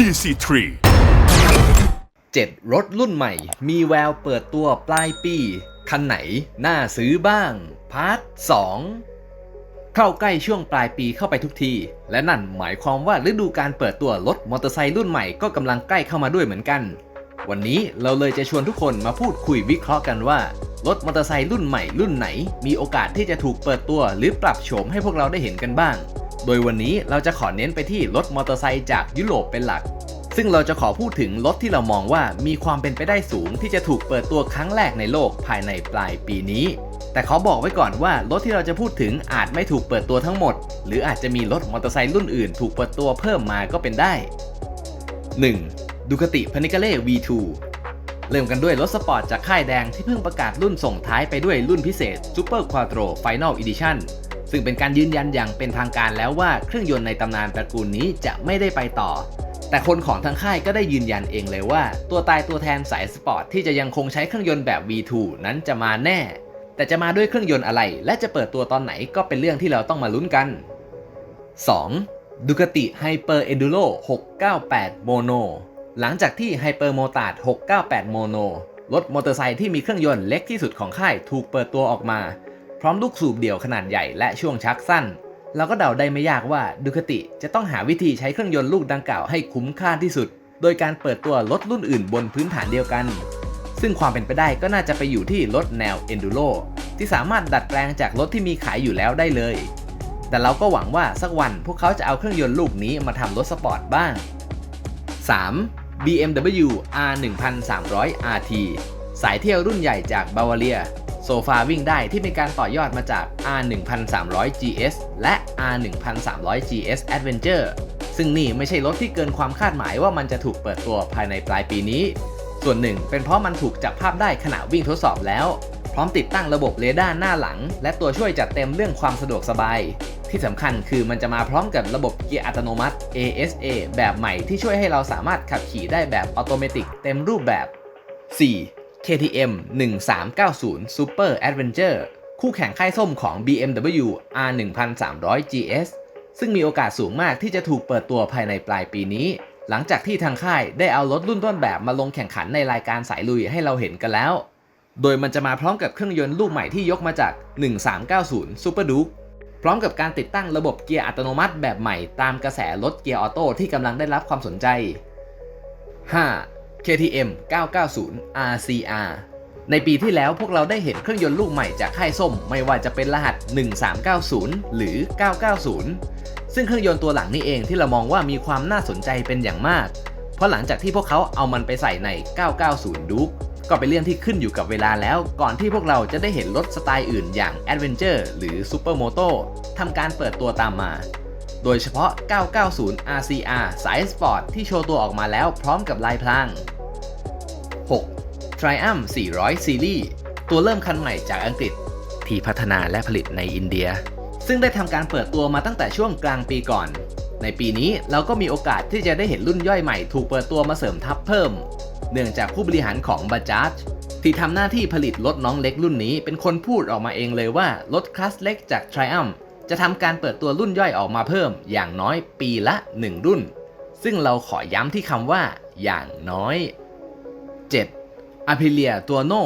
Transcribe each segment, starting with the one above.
DC3 7 รถรุ่นใหม่ มีแววเปิดตัวปลายปี คันไหน น่าซื้อบ้าง พาร์ท 2 เข้าใกล้ช่วงปลายปีเข้าไปทุกที และนั่นหมายความว่าฤดูการเปิดตัวรถมอเตอร์ไซค์รุ่นใหม่ก็กำลังใกล้เข้ามาด้วยเหมือนกัน วันนี้เราเลยจะชวนทุกคนมาพูดคุยวิเคราะห์กันว่า รถมอเตอร์ไซค์รุ่นใหม่รุ่นไหน มีโอกาสที่จะถูกเปิดตัวหรือปรับโฉมให้พวกเราได้เห็นกันบ้าง โดยวันนี้เราจะขอเน้นไปที่รถมอเตอร์ไซค์จากยุโรปเป็นหลัก ซึ่งเราจะขอพูดถึงรถที่เรามองว่ามีความเป็นไปได้สูงที่จะถูกเปิดตัวครั้งแรกในโลกภายในปลายปีนี้ แต่ขอบอกไว้ก่อนว่ารถที่เราจะพูดถึงอาจไม่ถูกเปิดตัวทั้งหมด หรืออาจจะมีรถมอเตอร์ไซค์รุ่นอื่น ถูกเปิดตัวเพิ่มมาก็เป็นได้ 1. ดูคติพนิกาเล่ V2 เริ่มกันด้วยรถสปอร์ตจากค่ายแดงที่เพิ่งประกาศรุ่นส่งท้ายไปด้วยรุ่นพิเศษ Super Quattro Final Edition ซึ่งเป็นการยืนยันอย่างเป็นทางการแล้วว่าเครื่องยนต์ในตำนานตระกูลนี้จะไม่ได้ไปต่อ แต่คนของทางค่ายก็ได้ยืนยันเองเลยว่า ตัวตายตัวแทนสายสปอร์ตที่จะยังคงใช้เครื่องยนต์แบบ V2 นั้นจะมาแน่ แต่จะมาด้วยเครื่องยนต์อะไร และจะเปิดตัวตอนไหนก็เป็นเรื่องที่เราต้องมาลุ้นกัน 2. ดูคติ Hyper Enduro 698 Mono หลังจากที่ Hyper Motard 698 Mono รถมอเตอร์ไซค์ที่มีเครื่องยนต์เล็กที่สุดของค่ายถูกเปิดตัวออกมา พร้อมลูกสูบเดี่ยวขนาดใหญ่และช่วงชักสั้น เราก็เดาได้ไม่ยากว่าดูคติจะต้องหาวิธีใช้เครื่องยนต์ลูกดังกล่าวให้คุ้มค่าที่สุด โดยการเปิดตัวรถรุ่นอื่นบนพื้นฐานเดียวกัน ซึ่งความเป็นไปได้ก็น่าจะไปอยู่ที่รถแนว Enduro ที่สามารถดัดแปลงจากรถที่มีขายอยู่แล้วได้เลย แต่เราก็หวังว่าสักวันพวกเขาจะเอาเครื่องยนต์ลูกนี้มาทำรถสปอร์ตบ้าง 3. BMW R1300 RT สายเที่ยวรุ่นใหญ่จากบาวาเรีย โซฟาวิ่งได้ที่มีการต่อยอดมาจาก R1300 GS และ R1300 GS Adventure ซึ่งนี่ไม่ใช่รถที่เกินความคาดหมายว่ามันจะถูกเปิดตัวภายในปลายปีนี้ ส่วนหนึ่งเป็นเพราะมันถูกจับภาพได้ขณะวิ่งทดสอบแล้ว พร้อมติดตั้งระบบเรดาร์หน้าหลัง และตัวช่วยจัดเต็มเรื่องความสะดวกสบาย ที่สำคัญคือมันจะมาพร้อมกับระบบเกียร์อัตโนมัติ ASA แบบใหม่ที่ช่วยให้เราสามารถขับขี่ได้แบบออโตเมติกเต็มรูปแบบ 4. KTM 1390 Super Adventure คู่แข่งค่ายส้มของ BMW R1300 GS ซึ่งมีโอกาสสูงมากที่จะถูกเปิดตัวภายในปลายปีนี้ หลังจากที่ทางค่ายได้เอารถรุ่นต้นแบบมาลงแข่งขันในรายการสายลุยให้เราเห็นกันแล้ว โดยมันจะมาพร้อมกับเครื่องยนต์ลูกใหม่ที่ยกมาจาก 1390 Super Duke พร้อมกับการติดตั้งระบบเกียร์อัตโนมัติแบบใหม่ตามกระแสรถเกียร์ออโต้ที่กำลังได้รับความสนใจ 5. KTM 990 RCR ในปีที่แล้วพวกเราได้เห็นเครื่องยนต์ลูกใหม่จากค่ายส้ม ไม่ว่าจะเป็นรหัส 1390 หรือ 990 ซึ่งเครื่องยนต์ตัวหลังนี่เองที่เรามองว่ามีความน่าสนใจเป็นอย่างมาก เพราะหลังจากที่พวกเขาเอามันไปใส่ใน 990 Duke ก็เป็นเรื่องที่ขึ้นอยู่กับเวลาแล้ว ก่อนที่พวกเราจะได้เห็นรถสไตล์อื่นอย่าง Adventure หรือ Supermoto ทำการเปิดตัวตามมา โดยเฉพาะ 990 RCR สายสปอร์ตที่โชว์ตัวออกมาแล้วพร้อมกับลายพราง 6. Triumph 400 Series ตัวเริ่มคันใหม่จากอังกฤษ ที่พัฒนาและผลิตในอินเดีย ซึ่งได้ทำการเปิดตัวมาตั้งแต่ช่วงกลางปีก่อน ในปีนี้เราก็มีโอกาสที่จะได้เห็นรุ่นย่อยใหม่ถูกเปิดตัวมาเสริมทัพเพิ่ม เนื่องจากผู้บริหารของ Bajaj ที่ทำหน้าที่ผลิตรถน้องเล็กรุ่นนี้เป็นคนพูดออกมาเองเลยว่ารถคลาสเล็กจาก Triumph จะทำการเปิดตัวรุ่นย่อยออกมาเพิ่มอย่างน้อยปีละ 1 รุ่น ซึ่งเราขอย้ำที่คำว่า อย่างน้อย 7. a p r i l i a t u r n o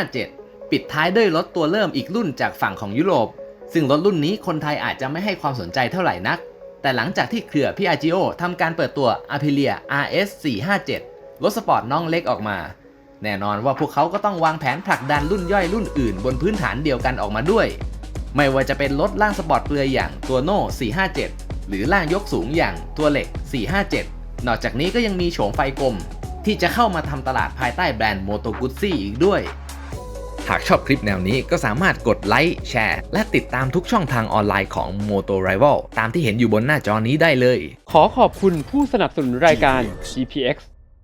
457 ปิดท้ายด้วยรถตัวเริ่มอีกรุ่นจากฝั่งของยุโรป ซึ่งรถรุ่นนี้คนไทยอาจจะไม่ให้ความสนใจเท่าไหร่นัก แต่หลังจากที่เครือพี่อาจิโอทำการเปิดตัว a p r i l i a RS 457 รถสปอร์ตน้องเล็กออกมา แน่นอนว่าพวกเขาก็ต้องวางแผนผลักดันรุ่นย่อยรุ่นอื่น บนพื้นฐานเดียวกันออกมาด้วย ไม่ว่าจะเป็นรถล่างสปอร์ตเปลือยอย่างตัวโน่ 457 หรือล่างยกสูงอย่างตัวเหล็ก 457 นอกจากนี้ก็ยังมีโฉมไฟกลม ที่จะเข้ามาทำตลาดภายใต้แบรนด์ Moto Guzzi อีกด้วย หากชอบคลิปแนวนี้ก็สามารถกดไลค์แชร์ และติดตามทุกช่องทางออนไลน์ของ Moto Rival ตามที่เห็นอยู่บนหน้าจอนี้ได้เลย ขอขอบคุณผู้สนับสนุนรายการ GPX